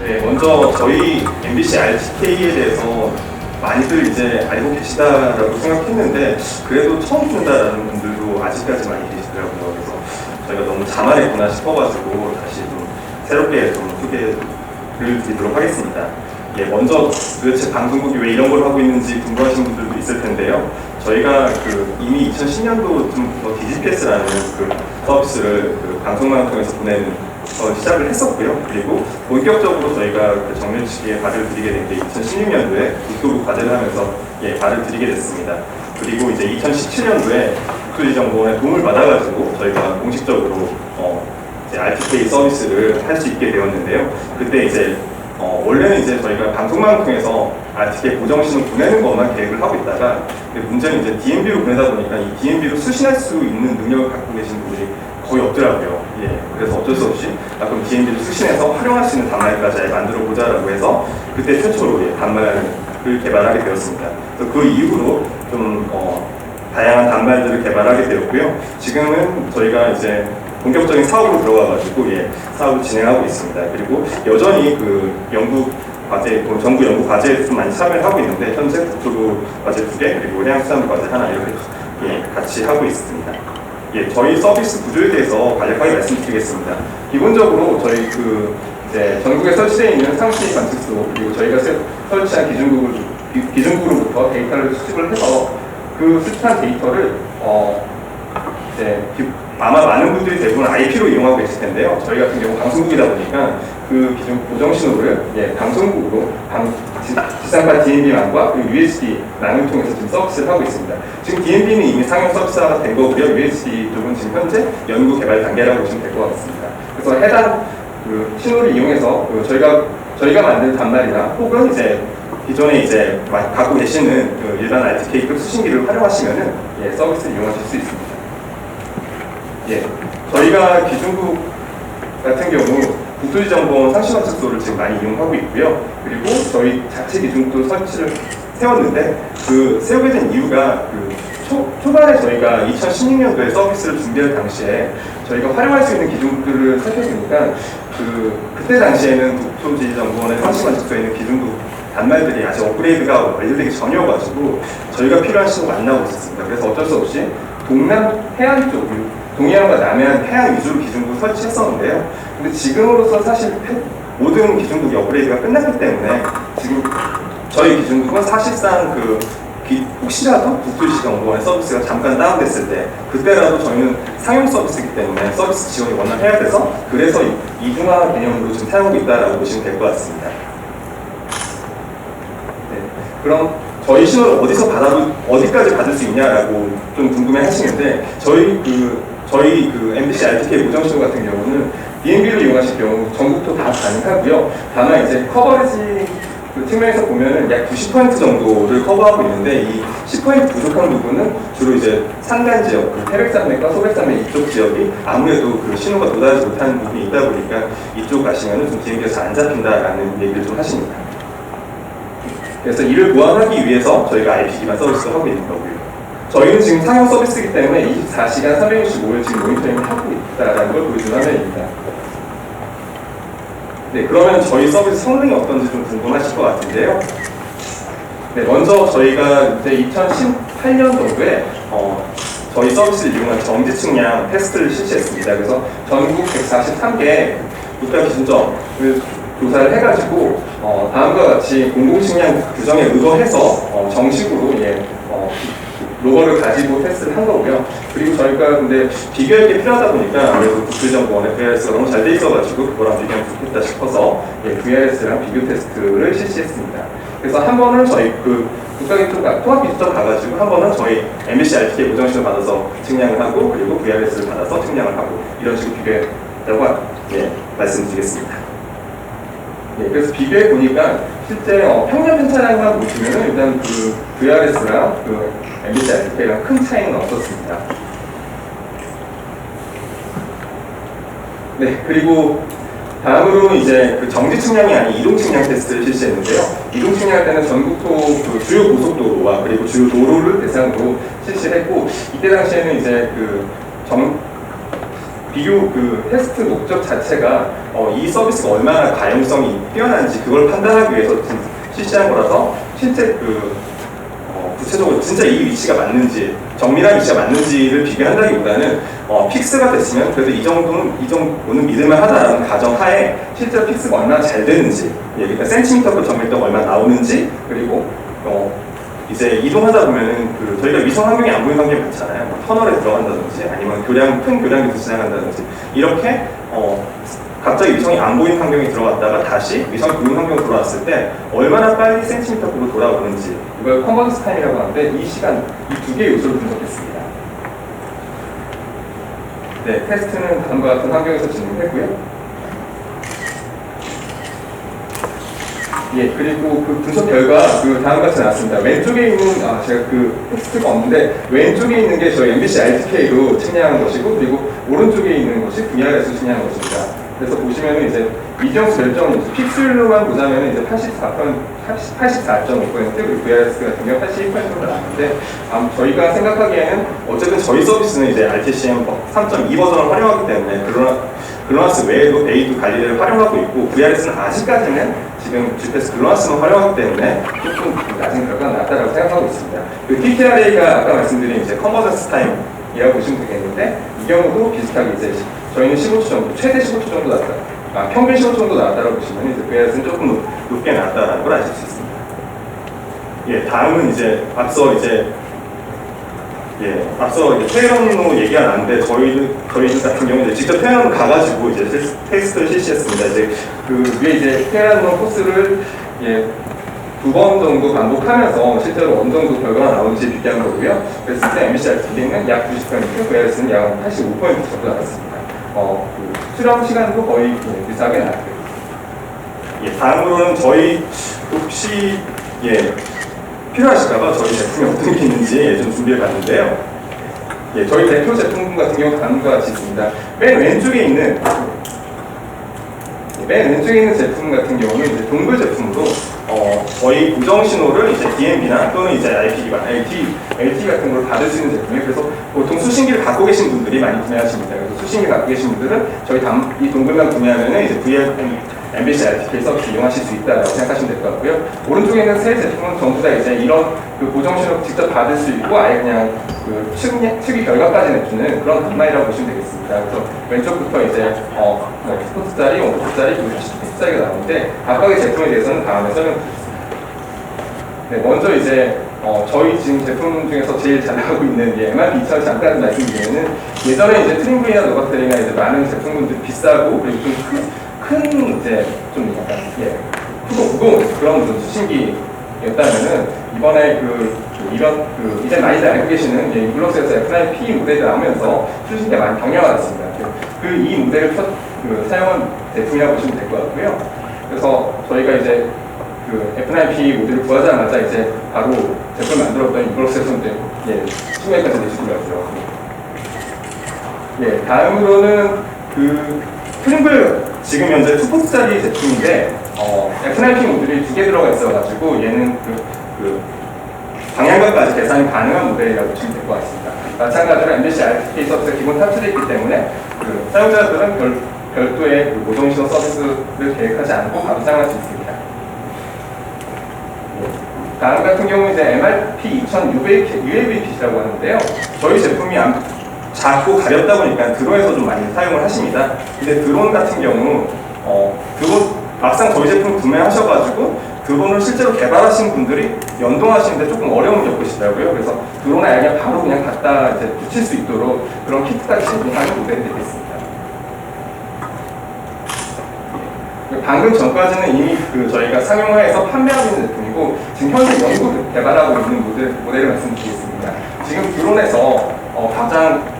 네, 먼저 저희 MBC RTK에 대해서 많이들 이제 알고 계시다라고 생각했는데 그래도 처음 준다라는 분들도 아직까지 많이 계시더라고요. 그래서 저희가 너무 자만했구나 싶어가지고 다시 좀 새롭게 좀 소개를 드리도록 하겠습니다. 예, 먼저 도대체 방송국이 왜 이런 걸 하고 있는지 궁금하신 분들도 있을 텐데요. 저희가 그 이미 2010년도 좀 디지패스라는 그 서비스를 그 방송망을 통해서 보내는 어, 시작을 했었고요. 그리고 본격적으로 저희가 그 정면치기에 발을 들이게 된 게 2016년도에 국토부 과제를 하면서 예, 발을 들이게 됐습니다. 그리고 이제 2017년도에 국토지정보원의 도움을 받아가지고 저희가 공식적으로 어, 이제 RTK 서비스를 할 수 있게 되었는데요. 그때 이제 어, 원래는 이제 저희가 방송망을 통해서 RTK 고정신을 보내는 것만 계획을 하고 있다가 문제는 이제 DMB로 보내다 보니까 이 DMB로 수신할 수 있는 능력을 갖고 계신 분들이 거의 없더라고요. 예, 그래서 어쩔 수 없이 아, 그럼 DMB를 수신해서 활용할 수 있는 단말까지 만들어 보자라고 해서 그때 최초로 예, 단말을 개발하게 되었습니다. 그래서 그 이후로 좀 어, 다양한 단말들을 개발하게 되었고요. 지금은 저희가 이제 본격적인 사업으로 들어가가지고 예, 사업을 진행하고 있습니다. 그리고 여전히 그 연구 과제, 그 정부 연구 과제에 좀 많이 참여를 하고 있는데 현재 국토부 과제 두 개, 그리고 해양수산부 과제 하나 이렇게 예, 같이 하고 있습니다. 예, 저희 서비스 구조에 대해서 간략하게 말씀드리겠습니다. 기본적으로 저희 그 이제 전국에 설치되어 있는 상시 관측소 그리고 저희가 세- 설치한 기준국을 기- 기준국으로부터 데이터를 수집을 해서 그 수집한 데이터를 어 기- 아마 많은 분들이 대부분 IP로 이용하고 계실 텐데요. 저희 같은 경우 방송국이다 보니까 그 기존 고정 신호를 예, 방송국으로 방, 지- 지상파 DMB망과 그리고 USB망을 통해서 지금 서비스를 하고 있습니다. 지금 DMB는 이미 상용 서비스화가 된 거고요. USB 쪽은 지금 현재 연구 개발 단계라고 보시면 될 것 같습니다. 그래서 해당 그 신호를 이용해서 그 저희가 저희가 만든 단말이나 혹은 이제 기존에 이제 마- 갖고 계시는 그 일반 RTK급 수신기를 활용하시면은 예, 서비스를 이용하실 수 있습니다. 예, 저희가 기준국 같은 경우 국토지정보원 상시 관측소를 지금 많이 이용하고 있고요. 그리고 저희 자체 기준국도 설치를 세웠는데 그 세우게 된 이유가 그 초, 초반에 저희가 2016년도에 서비스를 준비할 당시에 저희가 활용할 수 있는 기준국들을 살펴보니까 그 그때 당시에는 국토지정보원의 상시 관측소에 있는 기준국 단말들이 아직 업그레이드가 완료되기 전이어가지고 저희가 필요한 신호가 안 나오고 있었습니다. 그래서 어쩔 수 없이 동남 해안 쪽, 동해안과 남해안 해안 위주로 기준국 설치했었는데요. 근데 지금으로서 사실 해- 모든 기준국이 업그레이드가 끝났기 때문에 지금 저희 기준국은 사실상 그 기- 혹시라도 국토지정보원의 서비스가 잠깐 다운됐을 때 그때라도 저희는 상용 서비스이기 때문에 서비스 지원이 워낙 해야 돼서 그래서 이- 이중화 개념으로 지금 사용하고 있다라고 보시면 될 것 같습니다. 네. 그럼 저희 신호를 어디서 받아도 어디까지 받을 수 있냐라고 좀 궁금해 하시는데 저희 그 저희 그 MBC RTK 고정 신호 같은 경우는 DMB를 이용하실 경우 전국도 다 가능하고요. 다만 이제 커버리지 그 측면에서 보면은 약 90% 정도를 커버하고 있는데 이 10% 부족한 부분은 주로 이제 산간 지역, 그 태백산맥과 소백산맥 이쪽 지역이 아무래도 그 신호가 도달하지 못하는 부분이 있다 보니까 이쪽 가시면은 좀잘안 잡힌다라는 얘기를 좀 하십니다. 그래서 이를 보완하기 위해서 저희가 IP 기반 서비스를 하고 있는 거고요. 저희는 지금 상용 서비스이기 때문에 24시간 365일 지금 모니터링을 하고 있다는 걸 보여주는 화면입니다. 네, 그러면 저희 서비스 성능이 어떤지 좀 궁금하실 것 같은데요. 네, 먼저 저희가 이제 2018년도에 어, 저희 서비스를 이용한 정지 측량 테스트를 실시했습니다. 그래서 전국 143개 국가 기준점을 조사를 해가지고 어, 다음과 같이 공공 측량 규정에 의거해서 어, 정식으로 예, 어, 로고를 가지고 테스트를 한 거고요. 그리고 저희가 근데 비교할 게 필요하다 보니까 아무래도 국토정보원의 VRS가 너무 잘 돼 있어가지고 그거랑 비교하면 좋겠다 싶어서 예, VRS랑 비교 테스트를 실시했습니다. 그래서 한 번은 저희 그 국가기초가 통합기초점 가가지고 한 번은 저희 MBC RTK 보정신을 받아서 측량을 하고 그리고 VRS를 받아서 측량을 하고 이런 식으로 비교했다고 예, 말씀드리겠습니다. 네, 그래서 비교해 보니까 실제 어, 평년 편차량만 보시면은 일단 그 VRS랑 그 MBC RTK랑 큰 차이는 없었습니다. 네, 그리고 다음으로 이제 그 정지 측량이 아닌 이동 측량 테스트를 실시했는데요. 이동 측량할 때는 전국토 그 주요 고속도로와 그리고 주요 도로를 대상으로 실시했고 이때 당시에는 이제 그 정, 비교 그 테스트 목적 자체가 어, 이 서비스가 얼마나 가용성이 뛰어난지 그걸 판단하기 위해서 실시한 거라서 실제 그 어, 구체적으로 진짜 이 위치가 맞는지 정밀한 위치가 맞는지를 비교한다기보다는 어, 픽스가 됐으면 그래도 이 정도는 이 정도는 믿을만 하다라는 가정하에 실제로 픽스가 얼마나 잘 되는지 예, 그러니까 센티미터급 정밀도가 얼마나 나오는지 그리고 어, 이제 이동하다 보면은 그 저희가 위성 환경이 안 보이는 환경이 많잖아요. 뭐 터널에 들어간다든지 아니면 교량 큰 교량에서 지나간다든지 이렇게 어, 갑자기 위성이 안 보이는 환경에 들어갔다가 다시 위성이 보이는 환경으로 돌아왔을 때 얼마나 빨리 센티미터급으로 돌아오는지 이걸 컨버전스 타임이라고 하는데 이 시간 이 두 개의 요소를 분석했습니다. 네, 테스트는 다음과 같은 환경에서 진행했고요. 예, 그리고 그 분석 결과 그 다음 같이 나왔습니다. 왼쪽에 있는 아 제가 그 텍스트가 없는데 왼쪽에 있는 게 저희 MBC RTK로 측량한 것이고 그리고 오른쪽에 있는 것이 VR에서 측량한 것입니다. 그래서 보시면은 이제 이정수 결정 픽셀로만 보자면은 이제 84편 84.5% 그리고 VRS 같은 경우 82%가 나왔는데 아, 저희가 생각하기에는 어쨌든 저희 서비스는 이제 RTCM 3.2 버전을 활용하기 때문에 그러나 글로나스 외에도 에이드 관리를 활용하고 있고 VRS는 아직까지는 지금 GPS 글로나스만 활용하기 때문에 조금 낮은 결과가 나왔다고 생각하고 있습니다. 그 TTRA가 아까 말씀드린 이제 컨버전스 타임이라고 보시면 되겠는데 이 경우도 비슷하게 이제 저희는 15초 정도, 최대 15초 정도 나왔다. 아, 평균 15초 정도 나왔다고 보시면 이제 VRS는 조금 높- 높게 나왔다는 걸 아실 수 있습니다. 예, 다음은 이제 앞서 이제 예, 앞서 이제 테헤란로 얘기가 나는데 저희 저희 같은 경우는 직접 테헤란 가가지고 이제 테스- 테스트를 실시했습니다. 이제 그 위에 이제 테헤란로 코스를 예, 두번 정도 반복하면서 실제로 어느 정도 결과가 나오는지 비교한 거고요. 그랬을 때 MBCR TV는 약 90%, VRS는 약 85% 정도 나왔습니다. 어, 그 수령 시간도 거의 예, 비슷하게 나왔고요. 예, 다음으로는 저희 혹시 예, 필요하실까봐 저희 제품이 어떤 게 있는지 예, 좀 준비해 봤는데요. 예, 저희 대표 제품 같은 경우 다음과 같이 있습니다. 맨 왼쪽에 있는 예, 맨 왼쪽에 있는 제품 같은 경우는 이제 동글 제품으로 어, 저희 고정 신호를 이제 DMB나 또는 이제 IP 기반 LT, LT 같은 걸 받을 수 있는 제품이에요. 그래서 보통 수신기를 갖고 계신 분들이 많이 구매하십니다. 그래서 수신기 갖고 계신 분들은 저희 다음 이 동글만 구매하면은 이제 VRM MBC RTK 서비스 이용하실 수 있다라고 생각하시면 될 것 같고요. 오른쪽에 있는 세 제품은 전부 다 이제 이런 그 고정 신호 직접 받을 수 있고 아예 그냥 그 측, 측이 결과까지 내주는 그런 단말이라고 보시면 되겠습니다. 그래서 왼쪽부터 이제 어, 뭐 스포츠짜리, 그리고 10짜리가 나오는데 각각의 제품에 대해서는 다음에 설명드리겠습니다. 네, 먼저 이제 어, 저희 지금 제품 중에서 제일 잘 나가고 있는 예, MRP 2000 잠깐 말씀드리면은 예전에 이제 트림브이나 노바텔이나 이제 많은 제품군들 비싸고 그리고 좀 큰 이제 좀 약간 예 크고 무거운 그런 좀 수신기였다면은 이번에 그, 그 이런 그 이제 많이들 알고 계시는 예, 블록스에서 F9P 모델이 나오면서 수신기가 많이 경량화 됐습니다. 그이 모델을 첫, 그 사용한 제품이라고 보시면 될 것 같고요. 그래서 저희가 이제 그 F9P 모델을 구하자마자 이제 바로 제품 만들었던 이블록스에서 이제 예, 수매까지 내주더라고요. 예, 다음으로는 그 트림블 지금 현재 투포트짜리 제품인데 어, F9P 모듈이 두 개 들어가 있어가지고 얘는 그, 그 방향각까지 계산이 가능한 모델이라고 보시면 될 것 같습니다. 마찬가지로 MBC RTK 서비스가 기본 탑재되어 있기 때문에 그 사용자들은 별, 별도의 그 모종신호 서비스를 계획하지 않고 사용할 수 있습니다. 다음 같은 경우는 이제 MRP 2000 UAV 킷이라고 하는데요. 저희 제품이 암- 작고 가렵다 보니까 드론에서 좀 많이 사용을 하십니다. 근데 드론 같은 경우, 어, 드론, 막상 저희 제품 구매하셔가지고 드론을 실제로 개발하신 분들이 연동하시는데 조금 어려움을 겪으시더라고요. 그래서 아예 그냥 바로 그냥 갖다 이제 붙일 수 있도록 그런 키트까지 제공하는 모델이 되겠습니다. 방금 전까지는 이미 그 저희가 상용화해서 판매하고 있는 제품이고 지금 현재 연구 개발하고 있는 모델, 모델을 말씀드리겠습니다. 지금 드론에서 어, 가장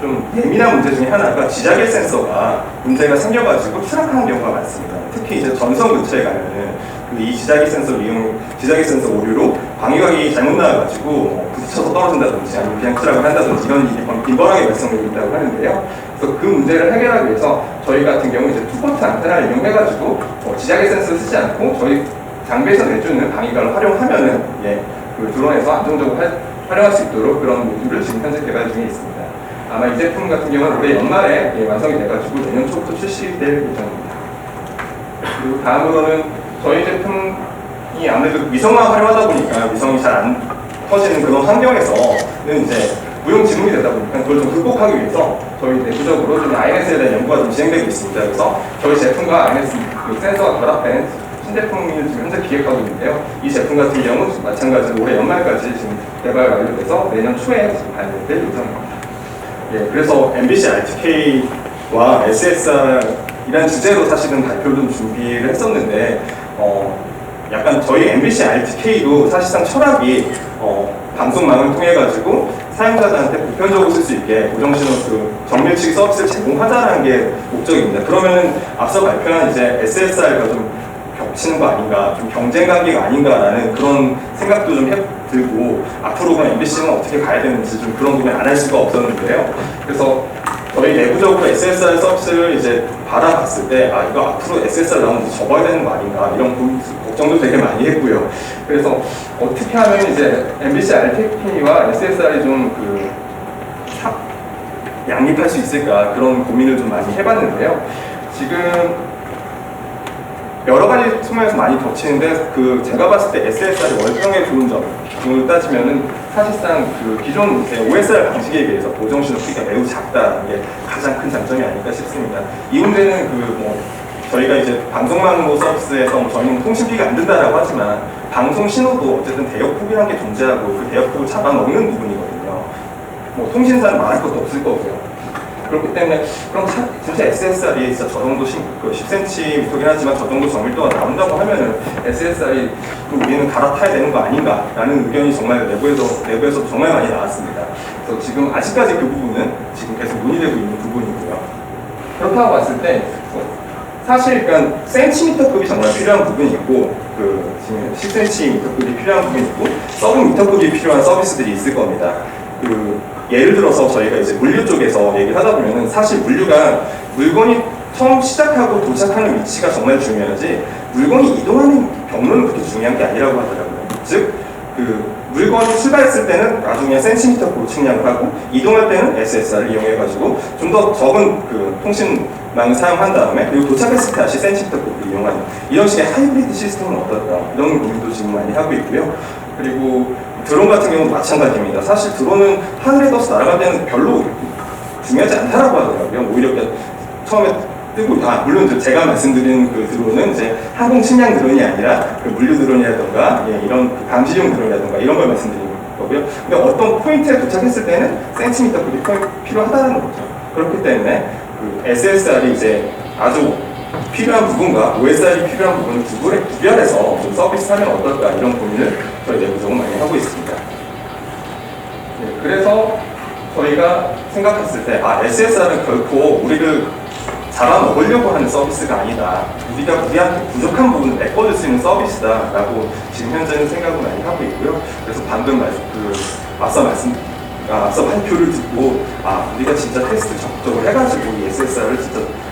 좀 예민한 문제 중에 하나가 지자계 센서가 문제가 생겨가지고 추락하는 경우가 많습니다. 특히 이제 전선 근처에 가면은 그이 지자계 센서 이용, 지자계 센서 오류로 방위각이 잘못 나와가지고 뭐 부딪혀서 떨어진다든지 아니면 그냥 추락을 한다든지 이런 일이 빈번하게 발생되고 있다고 하는데요. 그래서 그 문제를 해결하기 위해서 저희 같은 경우 이제 투포트 안테나를 이용해가지고 어, 지자계 센서를 쓰지 않고 저희 장비에서 내주는 방위각을 활용하면은 예, 그 드론에서 안정적으로 할- 활용할 수 있도록 그런 모듈을 지금 현재 개발 중에 있습니다. 아마 이 제품 같은 경우는 올해 연말에 예, 완성이 돼가지고 내년 초부터 출시될 예정입니다. 그리고 다음으로는 저희 제품이 아무래도 위성만 활용하다 보니까 위성이 잘 안 터지는 그런 환경에서는 이제 무용지물이 되다 보니까 그걸 좀 극복하기 위해서 저희 내부적으로 좀 INS에 대한 연구가 좀 진행되고 있습니다. 그래서 저희 제품과 INS 그 센서가 결합된 신제품을 지금 현재 기획하고 있는데요. 이 제품 같은 경우는 마찬가지로 올해 연말까지 지금 개발 완료돼서 내년 초에 발매될 예정입니다. 예, 그래서 MBC RTK와 SSR이란 주제로 사실은 발표를 좀 준비를 했었는데, 어, 약간 저희 MBC RTK도 사실상 철학이 어, 방송망을 통해 가지고 사용자들한테 보편적으로 쓸 수 있게 고정신호 그 정밀치기 서비스를 제공하자는 게 목적입니다. 그러면은 앞서 발표한 이제 SSR과 좀 겹치는 거 아닌가, 좀 경쟁 관계가 아닌가라는 그런 생각도 좀 해, 들고 앞으로 그럼 MBC는 어떻게 가야 되는지 좀 그런 부분 안할 수가 없었는데요. 그래서 저희 내부적으로 SSR 서비스를 이제 받아봤을 때, 아, 이거 앞으로 SSR 나오면 접어야 되는 거 아닌가, 이런 부- 걱정도 되게 많이 했고요. 그래서 어떻게 하면 이제 MBC RTP와 SSR이 좀 그, 양립할 수 있을까, 그런 고민을 좀 많이 해봤는데요. 지금 여러 가지 측면에서 많이 겹치는데 그 제가 봤을 때 SSR이 월평에 좋은 점을 따지면은 사실상 그 기존 OSR 방식에 비해서 고정 신호 크기가 매우 작다는 게 가장 큰 장점이 아닐까 싶습니다. 이 문제는 그 뭐 저희가 이제 방송망로 서비스에서 뭐 저희는 통신비가 안 든다라고 하지만 방송 신호도 어쨌든 대역폭이라는 게 존재하고 그 대역폭을 잡아먹는 부분이거든요. 뭐 통신사는 말할 것도 없을 거고요. 그렇기 때문에 그럼 차- 진짜 SSR이 진짜 저 정도 10, 그 10cm이긴 하지만 저 정도 정밀도가 나온다고 하면은 SSR이 우리는 갈아타야 되는 거 아닌가라는 의견이 정말 내부에서 내부에서 정말 많이 나왔습니다. 그래서 지금 아직까지 그 부분은 지금 계속 논의되고 있는 부분이고요. 그렇다고 봤을 때 어, 사실 그러니까 센티미터급이 정말 필요한 부분이 있고 그 지금 10cm급이 필요한 부분이 있고 서브 미터급이 필요한 서비스들이 있을 겁니다. 그 예를 들어서 저희가 이제 물류 쪽에서 얘기를 하다 보면은 사실 물류가 물건이 처음 시작하고 도착하는 위치가 정말 중요하지 물건이 이동하는 경로는 그렇게 중요한 게 아니라고 하더라고요. 즉, 그 물건이 출발했을 때는 나중에 센티미터 로 측량을 하고 이동할 때는 SSR을 이용해가지고 좀 더 적은 그 통신망을 사용한 다음에 그리고 도착했을 때 다시 센티미터를 이용하는 이런 식의 하이브리드 시스템은 어떨까 이런 고민도 지금 많이 하고 있고요. 그리고 드론 같은 경우도 마찬가지입니다. 사실 드론은 하늘에 떠서 날아갈 때는 별로 중요하지 않다라고 하더라고요. 오히려 처음에 뜨고 아 물론 이제 제가 말씀드린 그 드론은 이제 항공 측량 드론이 아니라 그 물류 드론이라든가 예, 이런 그 감시용 드론이라든가 이런 걸 말씀드리는 거고요. 근데 어떤 포인트에 도착했을 때는 센티미터 급이 필요하다는 거죠. 그렇기 때문에 그 SSR이 이제 아주 필요한 부분과 OSR이 필요한 부분을 구분해 구별해서 좀 서비스하면 어떨까 이런 고민을 저희 내부적으로 많이 하고 있습니다. 네, 그래서 저희가 생각했을 때, 아, SSR은 결코 우리를 잡아먹으려고 하는 서비스가 아니다. 우리가 우리한테 부족한 부분을 메꿔줄 수 있는 서비스다 라고 지금 현재는 생각을 많이 하고 있고요. 그래서 방금 말씀, 그, 앞서 말씀, 아, 앞서 발표를 듣고, 아, 우리가 진짜 테스트 적극적으로 해가지고 이 SSR을 진짜, 어,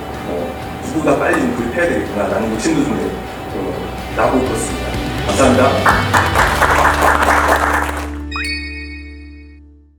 누구보다 빨리 좀 구입해야 되겠구나라는 욕심도 좀 어, 나고 그렇습니다. 감사합니다.